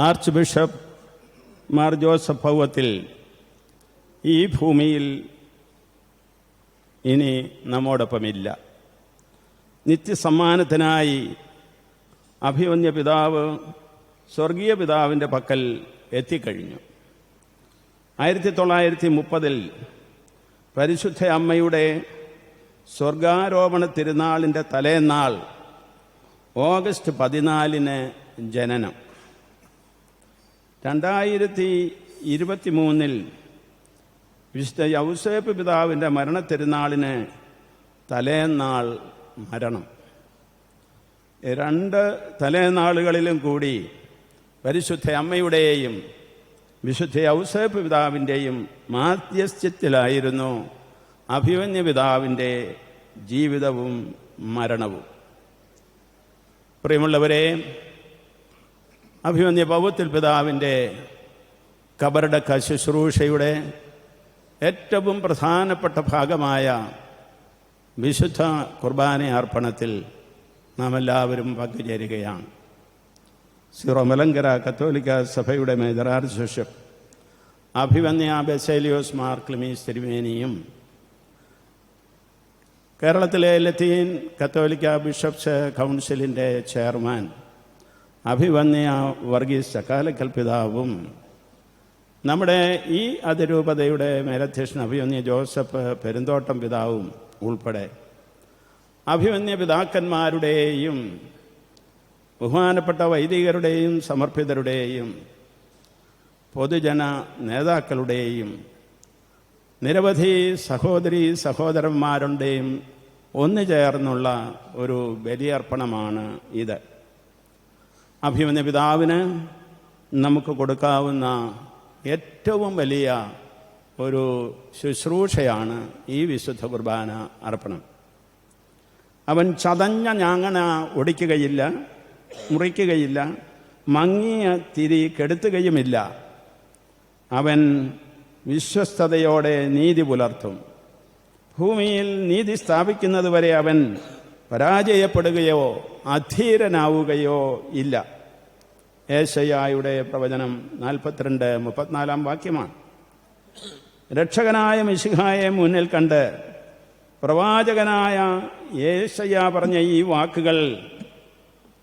Arch bishop Mar Joseph Powathil ഈ ഭൂമിയിൽ ഇനി നമ്മോടൊപ്പമില്ല. നിത്യസമ്മാനത്തിനായി അഭിമന്യ പിതാവ് സ്വർഗീയ പിതാവിന്റെ പക്കൽ എത്തിക്കഴിഞ്ഞു. ആയിരത്തി തൊള്ളായിരത്തി മുപ്പതിൽ പരിശുദ്ധ അമ്മയുടെ സ്വർഗാരോപണ തിരുനാളിന്റെ തലേന്നാൾ ഓഗസ്റ്റ് പതിനാലിന് ജനനം. രണ്ടായിരത്തി ഇരുപത്തി മൂന്നിൽ വിശുദ്ധ യൗസേപ്പ് പിതാവിന്റെ മരണത്തിരുന്നാളിന് തലേന്നാൾ മരണം. രണ്ട് തലേനാളുകളിലും കൂടി പരിശുദ്ധ അമ്മയുടെയും വിശുദ്ധ ഔസേപ്പ് പിതാവിന്റെയും മാധ്യസ്ഥ്യത്തിലായിരുന്നു അഭിമന്യ പിതാവിന്റെ ജീവിതവും മരണവും. പ്രിയമുള്ളവരെ അഭിമന്യ പൗത്തിൽ പിതാവിന്റെ കബറടക്ക ശുശ്രൂഷയുടെ ഏറ്റവും പ്രധാനപ്പെട്ട ഭാഗമായ വിശുദ്ധ കുർബാന അർപ്പണത്തിൽ നാം എല്ലാവരും പങ്കുചേരുകയാണ്. സിറോ മലങ്കര കത്തോലിക്ക സഭയുടെ മേജർ ആർച്ച് അഭിവന്യ ബെസേലിയോസ് മാർ ക്ലിമീസ് തിരുമേനിയും കേരളത്തിലെ ലത്തീൻ കത്തോലിക്ക ബിഷപ്സ് കൗൺസിലിന്റെ ചെയർമാൻ അഭിവന്യ വർഗീസ് ചക്കാലക്കൽ പിതാവും നമ്മുടെ ഈ അതിരൂപതയുടെ മേലധ്യക്ഷൻ അഭിവന്യ ജോസഫ് പെരുന്തോട്ടം പിതാവും ഉൾപ്പെടെ അഭിവന്യ പിതാക്കന്മാരുടെയും ബഹുമാനപ്പെട്ട വൈദികരുടെയും സമർപ്പിതരുടെയും പൊതുജന നേതാക്കളുടെയും നിരവധി സഹോദരി സഹോദരന്മാരുടെയും ഒന്നു ചേർന്നുള്ള ഒരു ബലിയർപ്പണമാണ് ഇത്. അഭിമന്യ പിതാവിന് നമുക്ക് കൊടുക്കാവുന്ന ഏറ്റവും വലിയ ഒരു ശുശ്രൂഷയാണ് ഈ വിശുദ്ധ കുർബാന അർപ്പണം. അവൻ ചതഞ്ഞ ഞാങ്ങണ ഒടിക്കുകയില്ല മുറിക്കുകയില്ല മങ്ങിയ തിരി കെടുത്തുകയുമില്ല. അവൻ വിശ്വസ്തയോടെ നീതി പുലർത്തും. ഭൂമിയിൽ നീതി സ്ഥാപിക്കുന്നതുവരെ അവൻ പരാജയപ്പെടുകയോ അധീരനാവുകയോ ഇല്ല. ഏശയായുടെ പ്രവചനം നാൽപ്പത്തിരണ്ട് മുപ്പത്തിനാലാം വാക്യമാണ്. രക്ഷകനായ മിശിഹായെ മുന്നിൽ കണ്ട് പ്രവാചകനായ ഏശയ്യ പറഞ്ഞ ഈ വാക്കുകൾ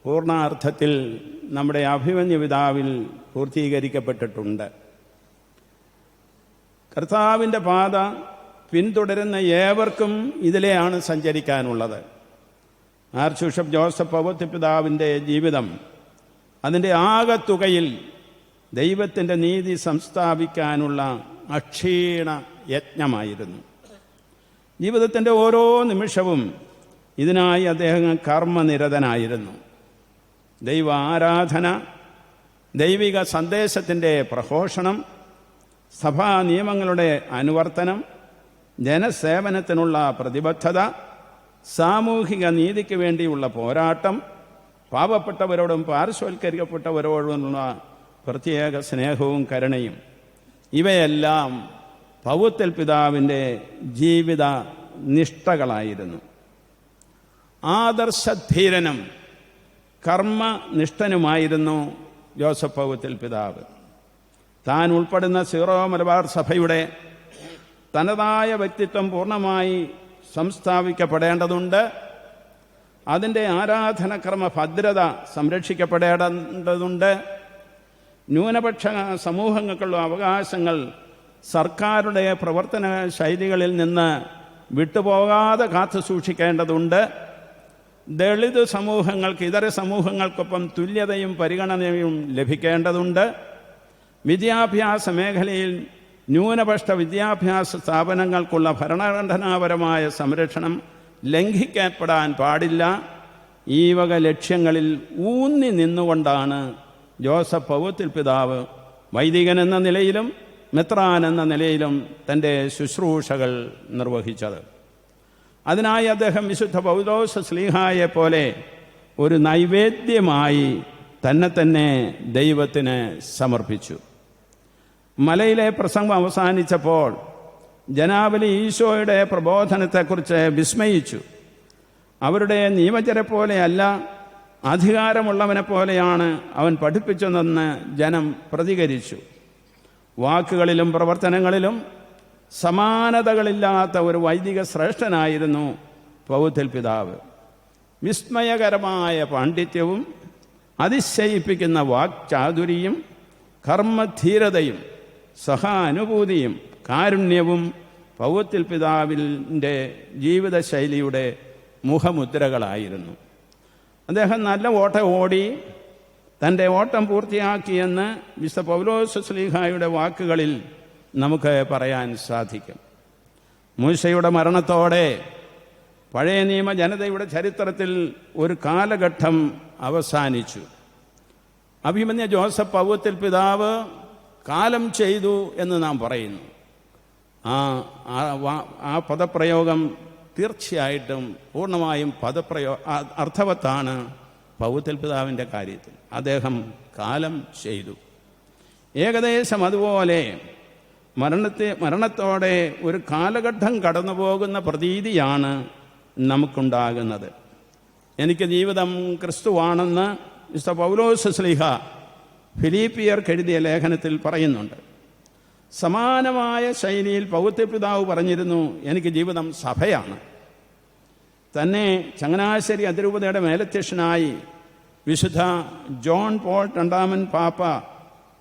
പൂർണാർത്ഥത്തിൽ നമ്മുടെ അഭിമന്യ പിതാവിൽ പൂർത്തീകരിക്കപ്പെട്ടിട്ടുണ്ട്. കർത്താവിന്റെ പാത പിന്തുടരുന്ന ഏവർക്കും ഇതിലെയാണ് സഞ്ചരിക്കാനുള്ളത്. ആർച്ച് ജോസഫ് പൗത്യപിതാവിന്റെ ജീവിതം അതിന്റെ ആകത്തുകയിൽ ദൈവത്തിന്റെ നീതി സംസ്ഥാപിക്കാനുള്ള അക്ഷീണ യജ്ഞമായിരുന്നു. ജീവിതത്തിന്റെ ഓരോ നിമിഷവും ഇതിനായി അദ്ദേഹം കർമ്മനിരതനായിരുന്നു. ദൈവ ആരാധന ദൈവിക സന്ദേശത്തിന്റെ പ്രഘോഷണം സഭാ നിയമങ്ങളുടെ അനുവർത്തനം ജനസേവനത്തിനുള്ള പ്രതിബദ്ധത സാമൂഹിക നീതിക്ക് വേണ്ടിയുള്ള പോരാട്ടം പാവപ്പെട്ടവരോടും പാർശ്വവൽക്കരിക്കപ്പെട്ടവരോടുമുള്ള പ്രത്യേക സ്നേഹവും കരുണയും ഇവയെല്ലാം പൗത്തൽ പിതാവിന്റെ ജീവിത നിഷ്ഠകളായിരുന്നു. ആദർശധീരനും കർമ്മനിഷ്ഠനുമായിരുന്നു ജോസഫ് പൗത്തൽ പിതാവ്. താൻ ഉൾപ്പെടുന്ന സീറോ മലബാർ സഭയുടെ തനതായ വ്യക്തിത്വം പൂർണമായി സംസ്ഥാപിക്കപ്പെടേണ്ടതുണ്ട്. അതിന്റെ ആരാധനക്രമ ഭദ്രത സംരക്ഷിക്കപ്പെടേണ്ടതുണ്ട്. ന്യൂനപക്ഷ സമൂഹങ്ങൾക്കുള്ള അവകാശങ്ങൾ സർക്കാരുടെ പ്രവർത്തന ശൈലികളിൽ നിന്ന് വിട്ടുപോകാതെ കാത്തു സൂക്ഷിക്കേണ്ടതുണ്ട്. ദളിത് സമൂഹങ്ങൾക്ക് ഇതര സമൂഹങ്ങൾക്കൊപ്പം തുല്യതയും പരിഗണനയും ലഭിക്കേണ്ടതുണ്ട്. വിദ്യാഭ്യാസ മേഖലയിൽ ന്യൂനപക്ഷ വിദ്യാഭ്യാസ സ്ഥാപനങ്ങൾക്കുള്ള ഭരണഘടനാപരമായ സംരക്ഷണം ലംഘിക്കപ്പെടാൻ പാടില്ല. ഈ വക ലക്ഷ്യങ്ങളിൽ ഊന്നി നിന്നുകൊണ്ടാണ് ജോസഫ് പൗത്തിൽ പിതാവ് വൈദികൻ എന്ന നിലയിലും മെത്രാൻ എന്ന നിലയിലും തന്റെ ശുശ്രൂഷകൾ നിർവഹിച്ചത്. അതിനായി അദ്ദേഹം വിശുദ്ധ പൗലോസ് സ്ലീഹായെ പോലെ ഒരു നൈവേദ്യമായി തന്നെ തന്നെ ദൈവത്തിന് സമർപ്പിച്ചു. മലയിലെ പ്രസംഗം അവസാനിച്ചപ്പോൾ ജനാവലി ഈശോയുടെ പ്രബോധനത്തെക്കുറിച്ച് വിസ്മയിച്ചു. അവരുടെ നിയമജരെ പോലെയല്ല അധികാരമുള്ളവനെ പോലെയാണ് അവൻ പഠിപ്പിച്ചതെന്ന് ജനം പ്രതികരിച്ചു. വാക്കുകളിലും പ്രവർത്തനങ്ങളിലും സമാനതകളില്ലാത്ത ഒരു വൈദിക ശ്രേഷ്ഠനായിരുന്നു പൗത്തിൽ പിതാവ്. വിസ്മയകരമായ പാണ്ഡിത്യവും അതിശയിപ്പിക്കുന്ന വാക്ചാതുരിയും കർമ്മധീരതയും സഹാനുഭൂതിയും കാരുണ്യവും പൗത്തിൽ പിതാവിന്റെ ജീവിതശൈലിയുടെ മുഖമുദ്രകളായിരുന്നു. അദ്ദേഹം നല്ല ഓട്ടം ഓടി തന്റെ ഓട്ടം പൂർത്തിയാക്കിയെന്ന് മിസ്റ്റർ പൗലോസ് സ്ലീഹായുടെ വാക്കുകളിൽ നമുക്ക് പറയാൻ സാധിക്കും. മൂശയുടെ മരണത്തോടെ പഴയ നിയമ ജനതയുടെ ചരിത്രത്തിൽ ഒരു കാലഘട്ടം അവസാനിച്ചു. അഭിമന്യ ജോസഫ് പൗവത്തിൽ പിതാവ് കാലം ചെയ്തു എന്ന് നാം പറയുന്നു. ആ ആ പദപ്രയോഗം തീർച്ചയായിട്ടും പൂർണമായും പദപ്രയോ അർത്ഥവത്താണ് പൗത്തിൽ പിതാവിന്റെ കാര്യത്തിൽ. അദ്ദേഹം കാലം ചെയ്തു. ഏകദേശം അതുപോലെ മരണത്തെ മരണത്തോടെ ഒരു കാലഘട്ടം കടന്നു പോകുന്ന പ്രതീതിയാണ് നമുക്കുണ്ടാകുന്നത്. എനിക്ക് ജീവിതം ക്രിസ്തുവാണെന്ന് മിസ്റ്റർ പൗലോസ് സ്ലിഹ ഫിലിപ്പിയർക്ക് എഴുതിയ ലേഖനത്തിൽ പറയുന്നുണ്ട് സമാനമായ ശൈലിയിൽ പൗത്യപിതാവ് പറഞ്ഞിരുന്നു എനിക്ക് ജീവിതം സഭയാണ്. തന്നെ ചങ്ങനാശ്ശേരി അതിരൂപതയുടെ മേലധ്യക്ഷനായി വിശുദ്ധ ജോൺ പോൾ രണ്ടാമൻ പാപ്പ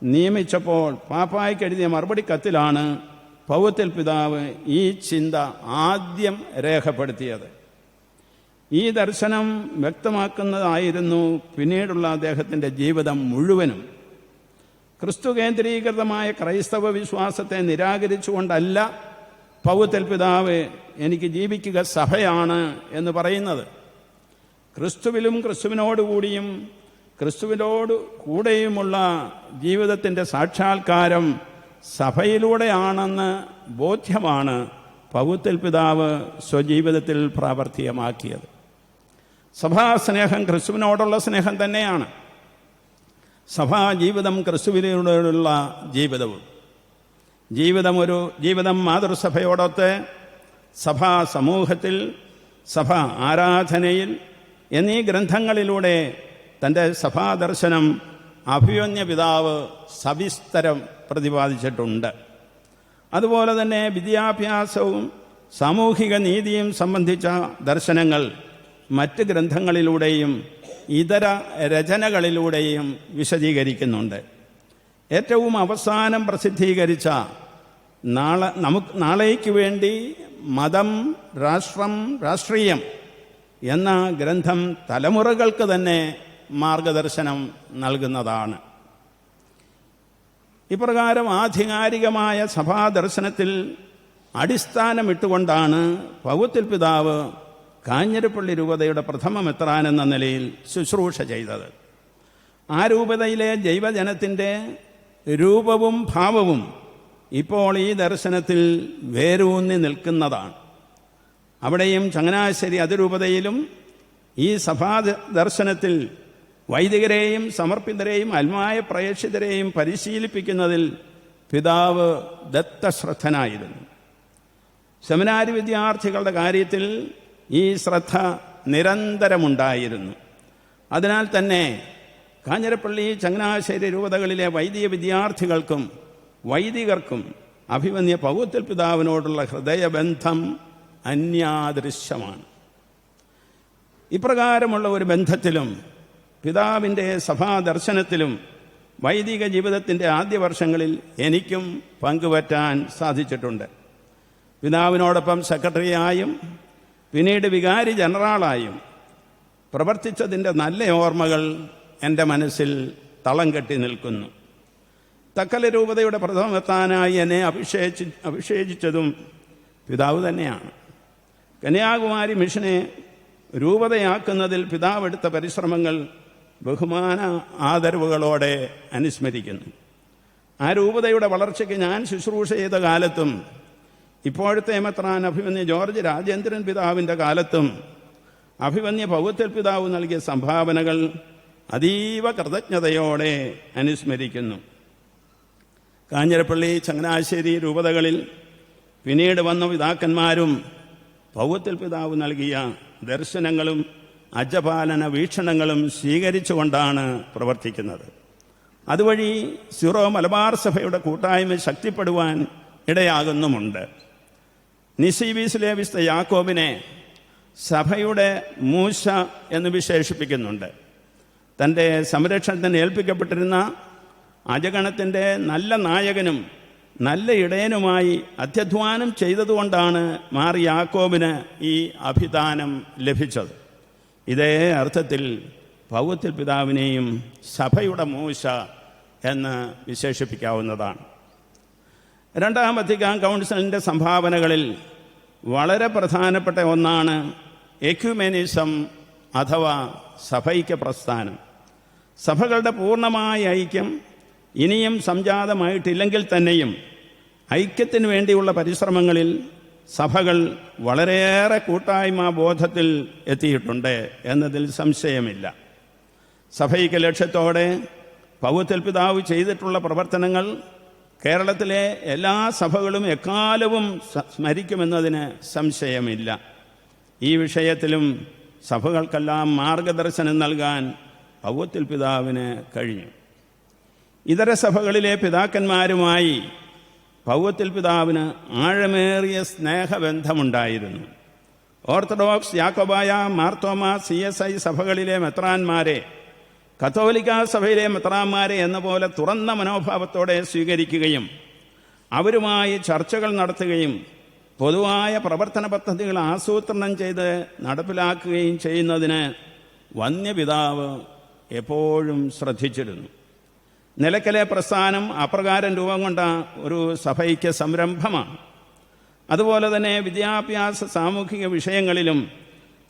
നിയമിച്ചപ്പോൾ പാപ്പായ്ക്ക് എഴുതിയ മറുപടി കത്തിലാണ് പൗത്തിൽ പിതാവ് ഈ ചിന്ത ആദ്യം രേഖപ്പെടുത്തിയത്. ഈ ദർശനം വ്യക്തമാക്കുന്നതായിരുന്നു പിന്നീടുള്ള അദ്ദേഹത്തിന്റെ ജീവിതം മുഴുവനും. ക്രിസ്തു കേന്ദ്രീകൃതമായ ക്രൈസ്തവ വിശ്വാസത്തെ നിരാകരിച്ചുകൊണ്ടല്ല പൗത്തൽ പിതാവ് എനിക്ക് ജീവിക്കുക സഭയാണ് എന്ന് പറയുന്നത്. ക്രിസ്തുവിലും ക്രിസ്തുവിനോടുകൂടിയും ക്രിസ്തുവിനോട് കൂടെയുമുള്ള ജീവിതത്തിന്റെ സാക്ഷാത്കാരം സഭയിലൂടെയാണെന്ന് ബോധ്യമാണ് പൗത്തൽ പിതാവ് സ്വജീവിതത്തിൽ പ്രാവർത്തികമാക്കിയത്. സഭാസ്നേഹം ക്രിസ്തുവിനോടുള്ള സ്നേഹം തന്നെയാണ്. സഭാ ജീവിതം ക്രിസ്തുവിനോടുള്ള ജീവിതവും. ജീവിതം ഒരു ജീവിതം മാതൃസഭയോടൊത്ത് സഭാ സമൂഹത്തിൽ സഭ ആരാധനയിൽ എന്നീ ഗ്രന്ഥങ്ങളിലൂടെ തന്റെ സഭാദർശനം അഭിമന്യ പിതാവ് സവിസ്തരം പ്രതിപാദിച്ചിട്ടുണ്ട്. അതുപോലെ തന്നെ വിദ്യാഭ്യാസവും സാമൂഹിക നീതിയും സംബന്ധിച്ച ദർശനങ്ങൾ മറ്റ് ഗ്രന്ഥങ്ങളിലൂടെയും ഇതര രചനകളിലൂടെയും വിശദീകരിക്കുന്നുണ്ട്. ഏറ്റവും അവസാനം പ്രസിദ്ധീകരിച്ച നാളെ നമുക്ക് നാളേക്ക് വേണ്ടി മതം രാഷ്ട്രം രാഷ്ട്രീയം എന്ന ഗ്രന്ഥം തലമുറകൾക്ക് തന്നെ മാർഗദർശനം നൽകുന്നതാണ്. ഇപ്രകാരം ആധികാരികമായ സഭാദർശനത്തിൽ അടിസ്ഥാനമിട്ടുകൊണ്ടാണ് പൗത്തിൽ പിതാവ് കാഞ്ഞിരപ്പള്ളി രൂപതയുടെ പ്രഥമ മെത്രാൻ എന്ന നിലയിൽ ശുശ്രൂഷ ചെയ്തത്. ആ രൂപതയിലെ ജൈവജനത്തിന്റെ രൂപവും ഭാവവും ഇപ്പോൾ ഈ ദർശനത്തിൽ വേരൂന്നി നിൽക്കുന്നതാണ്. അവിടെയും ചങ്ങനാശ്ശേരി അതിരൂപതയിലും ഈ സഭാ ദർശനത്തിൽ വൈദികരെയും സമർപ്പിതരെയും അൽമായ പ്രേക്ഷിതരെയും പരിശീലിപ്പിക്കുന്നതിൽ പിതാവ് ദത്തശ്രദ്ധനായിരുന്നു. സെമിനാരി വിദ്യാർത്ഥികളുടെ കാര്യത്തിൽ ഈ ശ്രദ്ധ നിരന്തരമുണ്ടായിരുന്നു. അതിനാൽ തന്നെ കാഞ്ഞിരപ്പള്ളി ചങ്ങനാശ്ശേരി രൂപതകളിലെ വൈദിക വിദ്യാർത്ഥികൾക്കും വൈദികർക്കും അഭിമന്യ പൗത്തിൽ പിതാവിനോടുള്ള ഹൃദയബന്ധം അന്യാദൃശ്യമാണ്. ഇപ്രകാരമുള്ള ഒരു ബന്ധത്തിലും പിതാവിന്റെ സഭാദർശനത്തിലും വൈദിക ജീവിതത്തിന്റെ ആദ്യ വർഷങ്ങളിൽ എനിക്കും പങ്കുപറ്റാൻ സാധിച്ചിട്ടുണ്ട്. പിതാവിനോടൊപ്പം സെക്രട്ടറിയായും പിന്നീട് വികാരി ജനറാളായും പ്രവർത്തിച്ചതിന്റെ നല്ല ഓർമ്മകൾ എന്റെ മനസ്സിൽ തളം കെട്ടി നിൽക്കുന്നു. തക്കല രൂപതയുടെ പ്രഥമത്താനായി എന്നെ അഭിഷേചി അഭിഷേചിച്ചതും പിതാവ് തന്നെയാണ്. കന്യാകുമാരി മിഷനെ രൂപതയാക്കുന്നതിൽ പിതാവ് എടുത്ത പരിശ്രമങ്ങൾ ബഹുമാന ആദരവുകളോടെ അനുസ്മരിക്കുന്നു. ആ രൂപതയുടെ വളർച്ചയ്ക്ക് ഞാൻ ശുശ്രൂഷ ചെയ്ത കാലത്തും ഇപ്പോഴത്തെ എമത്രാൻ അഭിമന്യ ജോർജ് രാജേന്ദ്രൻ പിതാവിന്റെ കാലത്തും അഭിമന്യ പൗത്തൽ പിതാവ് നൽകിയ സംഭാവനകൾ അതീവ കൃതജ്ഞതയോടെ അനുസ്മരിക്കുന്നു. കാഞ്ഞിരപ്പള്ളി ചങ്ങനാശ്ശേരി രൂപതകളിൽ പിന്നീട് വന്ന പിതാക്കന്മാരും പൗവത്തിൽ പിതാവ് നൽകിയ ദർശനങ്ങളും അജപാലന വീക്ഷണങ്ങളും സ്വീകരിച്ചുകൊണ്ടാണ് പ്രവർത്തിക്കുന്നത്. അതുവഴി സിറോ മലബാർ സഭയുടെ കൂട്ടായ്മ ശക്തിപ്പെടുവാൻ ഇടയാകുന്നുമുണ്ട്. നിസീബീസിലെ വിസ്ത യാക്കോബിനെ സഭയുടെ മൂശ എന്ന് വിശേഷിപ്പിക്കുന്നുണ്ട്. തന്റെ സംരക്ഷണത്തിന് ഏൽപ്പിക്കപ്പെട്ടിരുന്ന അജഗണത്തിന്റെ നല്ല നായകനും നല്ല ഇടയനുമായി അത്യധ്വാനം ചെയ്തതുകൊണ്ടാണ് മാറി യാക്കോബിന് ഈ അഭിദാനം ലഭിച്ചത്. ഇതേ അർത്ഥത്തിൽ പൗത്തിൽ പിതാവിനെയും സഭയുടെ മൂശ എന്ന് വിശേഷിപ്പിക്കാവുന്നതാണ്. രണ്ടാം വത്തിക്കാൻ കൗൺസിലിന്റെ സംഭാവനകളിൽ വളരെ പ്രധാനപ്പെട്ട ഒന്നാണ് എക്യുമെനിസം അഥവാ സഭൈക്യ പ്രസ്ഥാനം. സഭകളുടെ പൂർണമായ ഐക്യം ഇനിയും സംജാതമായിട്ടില്ലെങ്കിൽ തന്നെയും ഐക്യത്തിന് വേണ്ടിയുള്ള പരിശ്രമങ്ങളിൽ സഭകൾ വളരെയേറെ കൂട്ടായ്മ ബോധത്തിൽ എത്തിയിട്ടുണ്ട് എന്നതിൽ സംശയമില്ല. സഭയ്ക്ക് ലക്ഷ്യത്തോടെ പൗത്തിൽ പിതാവ് ചെയ്തിട്ടുള്ള പ്രവർത്തനങ്ങൾ കേരളത്തിലെ എല്ലാ സഭകളും എക്കാലവും സ്മരിക്കുമെന്നതിന് സംശയമില്ല. ഈ വിഷയത്തിലും സഭകൾക്കെല്ലാം മാർഗദർശനം നൽകാൻ പൗവത്തിൽ പിതാവിന് കഴിഞ്ഞു. ഇതര സഭകളിലെ പിതാക്കന്മാരുമായി പൗവത്തിൽ പിതാവിന് ആഴമേറിയ സ്നേഹബന്ധമുണ്ടായിരുന്നു. Orthodox Yakobaya Marthoma C S I സഭകളിലെ മെത്രാന്മാരെ കത്തോലിക്ക സഭയിലെ മെത്രാന്മാരെ എന്ന പോലെ തുറന്ന മനോഭാവത്തോടെ സ്വീകരിക്കുകയും അവരുമായി ചർച്ചകൾ നടത്തുകയും പൊതുവായ പ്രവർത്തന പദ്ധതികൾ ആസൂത്രണം ചെയ്ത് നടപ്പിലാക്കുകയും ചെയ്യുന്നതിന് വന്യപിതാവ് എപ്പോഴും ശ്രദ്ധിച്ചിരുന്നു. നിലക്കലെ പ്രസ്ഥാനം അപ്രകാരം രൂപം കൊണ്ട ഒരു സഭയ്ക്ക് സംരംഭമാണ്. അതുപോലെ തന്നെ വിദ്യാഭ്യാസ സാമൂഹിക വിഷയങ്ങളിലും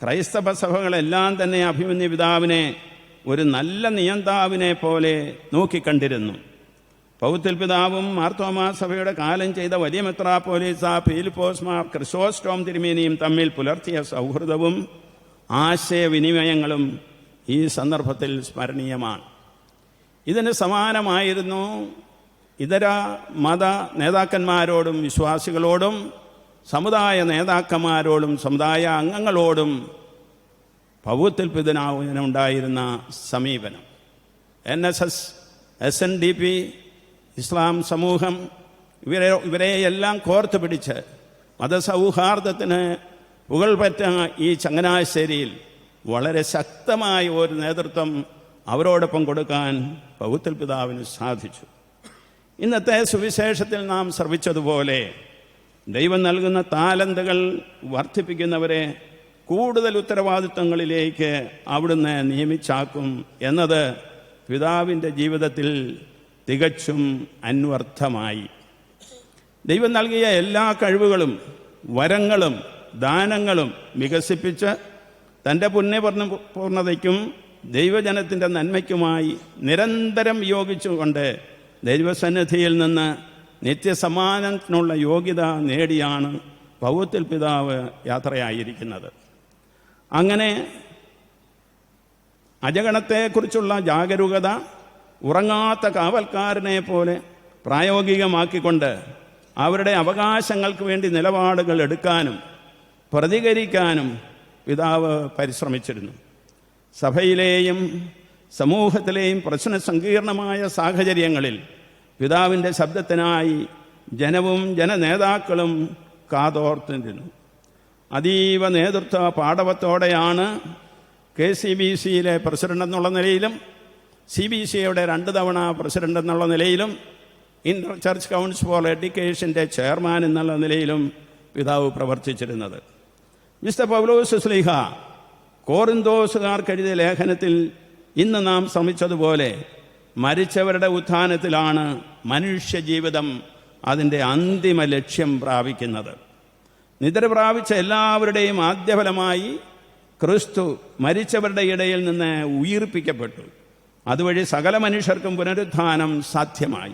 ക്രൈസ്തവ സഭകളെല്ലാം തന്നെ അഭിമന്യ പിതാവിനെ ഒരു നല്ല നിയന്താവിനെ പോലെ നോക്കിക്കണ്ടിരുന്നു. പൗത്തിൽ പിതാവും മാർത്തോമാ സഭയുടെ കാലം ചെയ്ത വലിയ മെത്രാപ്പോലീസ പീലിപ്പോസ്മാർ ക്രിസോസ്റ്റോം തിരുമേനിയും തമ്മിൽ പുലർത്തിയ സൗഹൃദവും ആശയവിനിമയങ്ങളും ഈ സന്ദർഭത്തിൽ സ്മരണീയമാണ്. ഇതിന് സമാനമായിരുന്നു ഇതര മത നേതാക്കന്മാരോടും വിശ്വാസികളോടും സമുദായ നേതാക്കന്മാരോടും സമുദായ അംഗങ്ങളോടും പൗത്തിൽ പിതനാവുന്നതിനുണ്ടായിരുന്ന സമീപനം. N S S S N D P Islam സമൂഹം ഇവരെ ഇവരെയെല്ലാം കോർത്ത് പിടിച്ച് മതസൗഹാർദ്ദത്തിന് പുകൾപറ്റ ഈ ചങ്ങനാശ്ശേരിയിൽ വളരെ ശക്തമായ ഒരു നേതൃത്വം അവരോടൊപ്പം കൊടുക്കാൻ പൗത്തിൽ പിതാവിന് സാധിച്ചു. ഇന്നത്തെ സുവിശേഷത്തിൽ നാം ശ്രവിച്ചതുപോലെ ദൈവം നൽകുന്ന താലന്തുകൾ വർദ്ധിപ്പിക്കുന്നവരെ കൂടുതൽ ഉത്തരവാദിത്തങ്ങളിലേക്ക് അവിടുന്ന് നിയമിച്ചാക്കും എന്നത് പിതാവിന്റെ ജീവിതത്തിൽ തികച്ചും അന്വർത്ഥമായി. ദൈവം നൽകിയ എല്ലാ കഴിവുകളും വരങ്ങളും ദാനങ്ങളും വികസിപ്പിച്ച് തന്റെ പുണ്യപൂർണ പൂർണതയ്ക്കും ദൈവജനത്തിന്റെ നന്മയ്ക്കുമായി നിരന്തരം യോഗിച്ചുകൊണ്ട് ദൈവസന്നിധിയിൽ നിന്ന് നിത്യസമാനത്തിനുള്ള യോഗ്യത നേടിയാണ് പൗത്തിൽ പിതാവ് യാത്രയായിരിക്കുന്നത്. അങ്ങനെ അജഗണത്തെക്കുറിച്ചുള്ള ജാഗരൂകത ഉറങ്ങാത്ത കാവൽക്കാരനെ പോലെ പ്രായോഗികമാക്കിക്കൊണ്ട് അവരുടെ അവകാശങ്ങൾക്ക് വേണ്ടി നിലപാടുകൾ എടുക്കാനും പ്രതികരിക്കാനും പിതാവ് പരിശ്രമിച്ചിരുന്നു. സഭയിലെയും സമൂഹത്തിലെയും പ്രശ്ന സങ്കീർണമായ സാഹചര്യങ്ങളിൽ പിതാവിന്റെ ശബ്ദത്തിനായി ജനവും ജനനേതാക്കളും കാതോർത്തിരുന്നു. അതീവ നേതൃത്വ പാടവത്തോടെയാണ് കെ സി ബി സിയിലെ പ്രസിഡന്റ് എന്നുള്ള നിലയിലും സി ബി സിയുടെ രണ്ട് തവണ പ്രസിഡന്റ് എന്നുള്ള നിലയിലും ഇന്റർ ചർച്ച് കൗൺസിൽ ഫോർ എഡ്യൂക്കേഷന്റെ ചെയർമാൻ എന്നുള്ള നിലയിലും പിതാവ് പ്രവർത്തിച്ചിരുന്നത്. മിസ്റ്റർ പൗലോസ് സ്ലീഹ കോറിന്തോസുകാർക്ക് എഴുതിയ ലേഖനത്തിൽ ഇന്ന് നാം ശ്രമിച്ചതുപോലെ മരിച്ചവരുടെ ഉത്ഥാനത്തിലാണ് മനുഷ്യജീവിതം അതിന്റെ അന്തിമ ലക്ഷ്യം പ്രാപിക്കുന്നത്. നിദ്ര പ്രാപിച്ച എല്ലാവരുടെയും ആദ്യഫലമായി ക്രിസ്തു മരിച്ചവരുടെ ഇടയിൽ നിന്ന് ഉയർപ്പിക്കപ്പെട്ടു. അതുവഴി സകല മനുഷ്യർക്കും പുനരുത്ഥാനം സാധ്യമായി.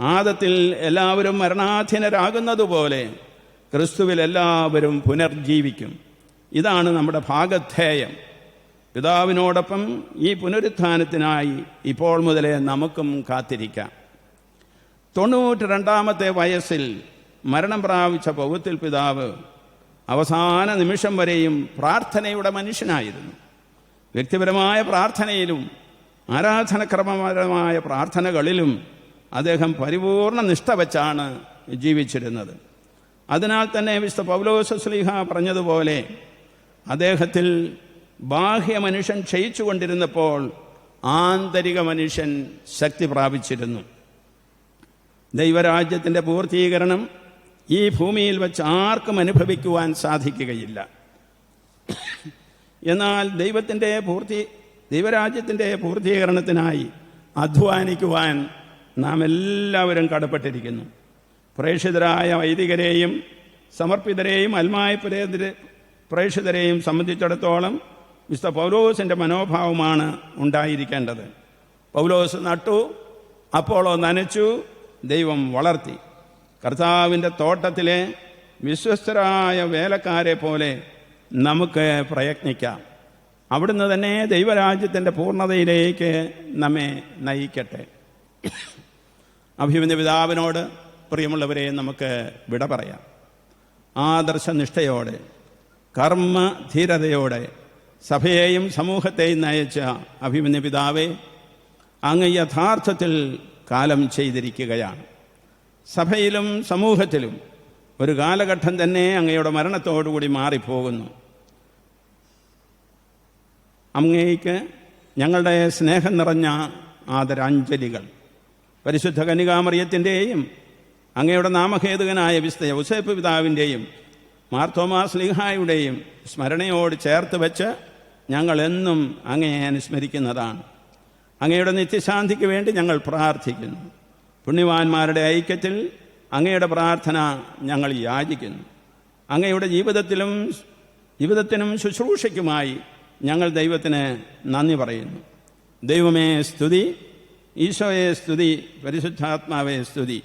ആദത്തിൽ എല്ലാവരും മരണാധീനരാകുന്നതുപോലെ ക്രിസ്തുവിൽ എല്ലാവരും പുനർജീവിക്കും. ഇതാണ് നമ്മുടെ ഭാഗധേയം. പിതാവിനോടൊപ്പം ഈ പുനരുത്ഥാനത്തിനായി ഇപ്പോൾ മുതലേ നമുക്കും കാത്തിരിക്കാം. തൊണ്ണൂറ്റി രണ്ടാമത്തെ വയസ്സിൽ മരണം പ്രാപിച്ച പൗത്തിൽ പിതാവ് അവസാന നിമിഷം വരെയും പ്രാർത്ഥനയുടെ മനുഷ്യനായിരുന്നു. വ്യക്തിപരമായ പ്രാർത്ഥനയിലും ആരാധനക്രമപരമായ പ്രാർത്ഥനകളിലും അദ്ദേഹം പരിപൂർണ നിഷ്ഠ വച്ചാണ് ജീവിച്ചിരുന്നത്. അതിനാൽ തന്നെ വിശുദ്ധ പൗലോസ് സ്ലീഹ പറഞ്ഞതുപോലെ അദ്ദേഹത്തിൽ ബാഹ്യ മനുഷ്യൻ ക്ഷയിച്ചുകൊണ്ടിരുന്നപ്പോൾ ആന്തരിക മനുഷ്യൻ ശക്തി പ്രാപിച്ചിരുന്നു. ദൈവരാജ്യത്തിന്റെ പൂർത്തീകരണം ഈ ഭൂമിയിൽ വെച്ച് ആർക്കും അനുഭവിക്കുവാൻ സാധിക്കുകയില്ല. എന്നാൽ ദൈവത്തിന്റെ പൂർത്തി ദൈവരാജ്യത്തിന്റെ പൂർത്തീകരണത്തിനായി അധ്വാനിക്കുവാൻ നാം എല്ലാവരും കടപ്പെട്ടിരിക്കുന്നു. പ്രേക്ഷിതരായ വൈദികരെയും സമർപ്പിതരെയും അൽമായ പ്രേക്ഷിതരെയും സംബന്ധിച്ചിടത്തോളം വിശുദ്ധ പൗലോസിന്റെ മനോഭാവമാണ് ഉണ്ടായിരിക്കേണ്ടത്. പൗലോസ് നട്ടു അപ്പോളോ നനച്ചു ദൈവം വളർത്തി. കർത്താവിന്റെ തോട്ടത്തിലെ വിശ്വസ്തരായ വേലക്കാരെ പോലെ നമുക്ക് പ്രയത്നിക്കാം. അവിടുന്ന് തന്നെ ദൈവരാജ്യത്തിന്റെ പൂർണതയിലേക്ക് നമ്മെ നയിക്കട്ടെ. അഭിമന്യ പിതാവിനോട് പ്രിയമുള്ളവരെ നമുക്ക് വിട പറയാം. ആദർശനിഷ്ഠയോടെ കർമ്മധീരതയോടെ സഭയെയും സമൂഹത്തെയും നയിച്ച അഭിമന്യ പിതാവെ അങ്ങ് യഥാർത്ഥത്തിൽ കാലം ചെയ്തിരിക്കുകയാണ്. സഭയിലും സമൂഹത്തിലും ഒരു കാലഘട്ടം തന്നെ അങ്ങയുടെ മരണത്തോടുകൂടി മാറിപ്പോകുന്നു. അങ്ങേക്ക് ഞങ്ങളുടെ സ്നേഹം നിറഞ്ഞ ആദരാഞ്ജലികൾ. പരിശുദ്ധ കനികാമറിയത്തിന്റെയും അങ്ങയുടെ നാമഹേതുകനായ വിസ്തയ ഉസേപ്പ് പിതാവിന്റെയും മാർത്തോമാ സ്ലിഹായുടെയും സ്മരണയോട് ചേർത്ത് വെച്ച് ഞങ്ങളെന്നും അങ്ങയെ അനുസ്മരിക്കുന്നതാണ്. അങ്ങയുടെ നിത്യശാന്തിക്ക് വേണ്ടി ഞങ്ങൾ പ്രാർത്ഥിക്കുന്നു. പുണ്യവാന്മാരുടെ ഐക്യത്തിൽ അങ്ങയുടെ പ്രാർത്ഥന ഞങ്ങൾ യാചിക്കുന്നു. അങ്ങയുടെ ജീവിതത്തിലും ജീവിതത്തിനും ശുശ്രൂഷയ്ക്കുമായി ഞങ്ങൾ ദൈവത്തിന് നന്ദി പറയുന്നു. ദൈവമേ സ്തുതി ഈശോയെ സ്തുതി പരിശുദ്ധാത്മാവേ സ്തുതി.